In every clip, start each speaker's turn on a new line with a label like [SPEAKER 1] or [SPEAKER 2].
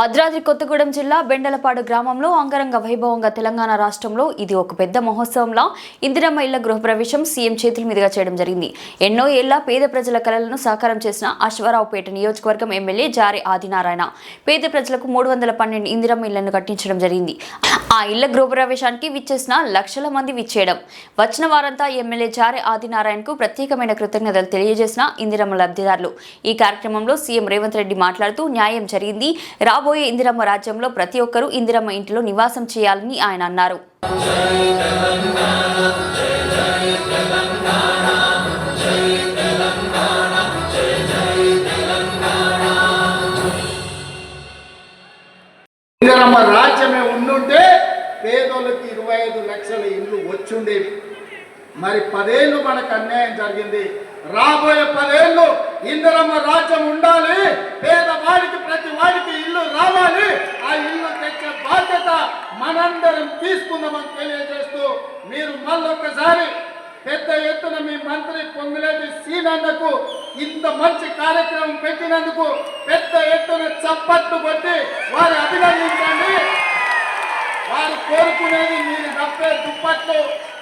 [SPEAKER 1] భద్రాద్రి కొత్తగూడెం జిల్లా బెండలపాడు గ్రామంలో అంగరంగ వైభవంగా తెలంగాణ రాష్ట్రంలో ఇది ఒక పెద్ద మహోత్సవంలా ఇందిరమ్మ ఇళ్ళ గృహప్రవేశం సీఎం చేతుల మీదుగా చేయడం జరిగింది. ఎన్నో ఏళ్ళ పేద ప్రజల కలలను సాకారం చేసిన అశ్వారావుపేట నియోజకవర్గం ఎమ్మెల్యే జారి ఆదినారాయణ. పేద ప్రజలకు మూడు వందల పన్నెండు ఇందిరమ్మ ఇళ్ళను కట్టించడం జరిగింది. ఆ ఇళ్ళ గృహప్రవేశానికి విచ్చేసిన లక్షల మంది విచ్చేయడం. వచ్చిన వారంతా ఎమ్మెల్యే జారి ఆదినారాయణకు ప్రత్యేకమైన కృతజ్ఞతలు తెలియజేసిన ఇందిరమ్మ లబ్ధిదారులు. ఈ కార్యక్రమంలో సీఎం రేవంత్ రెడ్డి మాట్లాడుతూ న్యాయం జరిగింది. రాబోయే ఇందిరమ్మ రాజ్యంలో ప్రతి ఒక్కరూ ఇందిరమ్మ ఇంటిలో నివాసం చేయాలని ఆయన అన్నారు.
[SPEAKER 2] ఇందిరమ్మ రాజ్యమే ఉండుంటే పేదోళ్ళకి ఇరవై ఐదు లక్షల ఇల్లు వచ్చుండేవి మరి పదేళ్ళు మనకు అన్యాయం జరిగింది. రాబోయే పదేళ్ళు ఇందిరమ్మ రాజ్యం ఉండాలి. పేదవాడికి ప్రతి వాడికి ఇల్లు రావాలి ఆ ఇల్లు తెచ్చే బాధ్యత మనందరం తీసుకుందామని తెలియజేస్తూ మీరు మళ్ళొక్కసారి పెద్ద ఎత్తున మీ మంత్రి పొంగులేటి సీనన్నకు ఇంత మంచి కార్యక్రమం పెట్టినందుకు పెద్ద ఎత్తున చప్పట్లు కొట్టి వారి అభినందించండి. వారు కోరుకునేది మీరు నప్పే దుప్పట్లు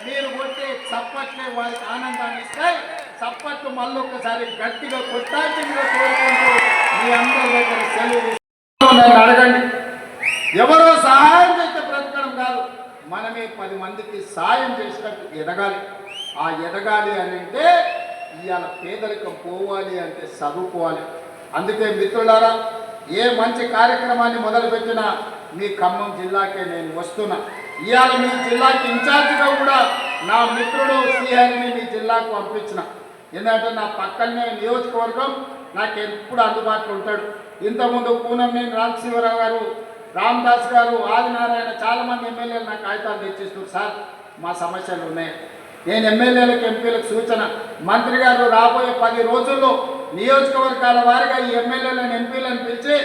[SPEAKER 2] మీరు కొట్టే చప్పట్లే వారికి ఆనందాన్ని ఇస్తాయి. చప్పట్లు మళ్ళొక్కసారి గట్టిగా కొట్టాల్సిందిగా కోరుకుంటూ మీ అందరి దగ్గర సెలవు మనమే పది మందికి సాయం చేసినట్టు ఎదగాలి. ఆ ఎదగాలి అని అంటే ఇవాళ పేదరికం పోవాలి అంటే చదువుకోవాలి. అందుకే మిత్రులారా ఏ మంచి కార్యక్రమాన్ని మొదలుపెట్టినా మీ ఖమ్మం జిల్లాకే నేను వస్తున్నా. ఇవాళ మీ జిల్లాకి ఇన్ఛార్జిగా కూడా నా మిత్రుడు శ్రీహరిని మీ జిల్లాకు పంపించిన. ఎందుకంటే నా పక్కనే నియోజకవర్గం నాకు ఎప్పుడు అందుబాటులో ఉంటాడు. ఇంతకుముందు పూనం నేను రామశివరావు గారు రామదాస్ గారు ఆదినారాయణ చాలామంది ఎమ్మెల్యేలు నాకు కాగితాలు తెచ్చిస్తారు సార్ మా సమస్యలు ఉన్నాయి. నేను ఎమ్మెల్యేలకు ఎంపీలకు సూచన మంత్రి గారు రాబోయే పది రోజుల్లో నియోజకవర్గాల వారిగా ఈ ఎమ్మెల్యేలను ఎంపీలను పిలిచి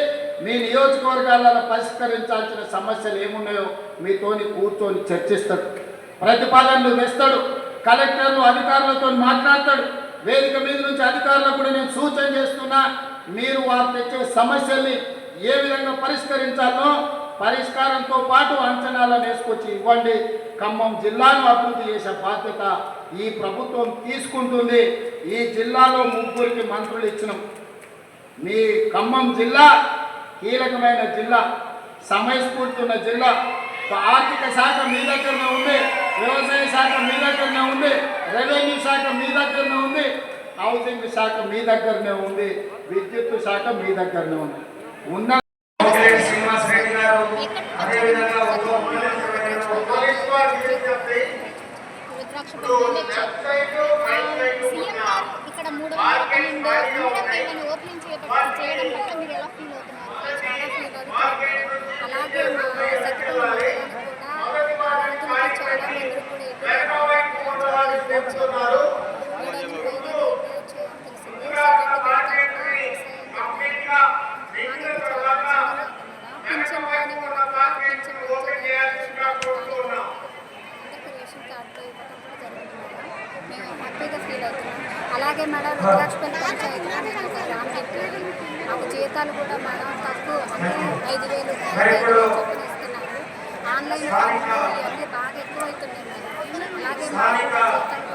[SPEAKER 2] మీ నియోజకవర్గాలలో పరిష్కరించాల్సిన సమస్యలు ఏమున్నాయో మీతోని కూర్చొని చర్చిస్తాడు. ప్రతిపాదనలు వేస్తాడు. కలెక్టర్లు అధికారులతో మాట్లాడతాడు. వేదిక మీద నుంచి అధికారులకు కూడా నేను సూచన చేస్తున్నా మీరు వారు తెచ్చే సమస్యల్ని ఏ విధంగా పరిష్కరించాలో పరిష్కారంతో పాటు అంచనాలను వేసుకొచ్చి ఇవ్వండి. ఖమ్మం జిల్లాను అభివృద్ధి చేసే బాధ్యత ఈ ప్రభుత్వం తీసుకుంటుంది. ఈ జిల్లాలో ముగ్గురికి మంత్రులు ఇచ్చినాం. మీ ఖమ్మం జిల్లా కీలకమైన జిల్లా సమయస్ఫూర్తి ఉన్న జిల్లా ఆర్థిక శాఖ మీ దగ్గరనే ఉంది వ్యవసాయ శాఖ మీ దగ్గరనే ఉంది రెవెన్యూ శాఖ మీ దగ్గరనే ఉంది హౌసింగ్ శాఖ మీ దగ్గరనే ఉంది విద్యుత్ శాఖ మీ దగ్గరనే ఉంది. ఉన్న
[SPEAKER 3] శ్రీనివాస్ రెడ్డి గారు అదేవిధంగా
[SPEAKER 4] రుద్రాక్ష ఇక్కడ మూడు వందల ఓపెనింగ్ చేయడం చేయడం పట్ల మీరు ఎలా ఫీల్ అలాగే మేడం రుద్రాక్షపల్లి పంచాయతీలో గ్రామ పెట్టి మాకు జీతాలు కూడా మేడం తక్కువ ఐదు వేలు ఐదు వేలు చొప్పున ఇస్తున్నారు ఆన్లైన్ ఇవన్నీ బాగా ఎక్కువ అవుతున్నాయి అలాగే మాకు జీతాలు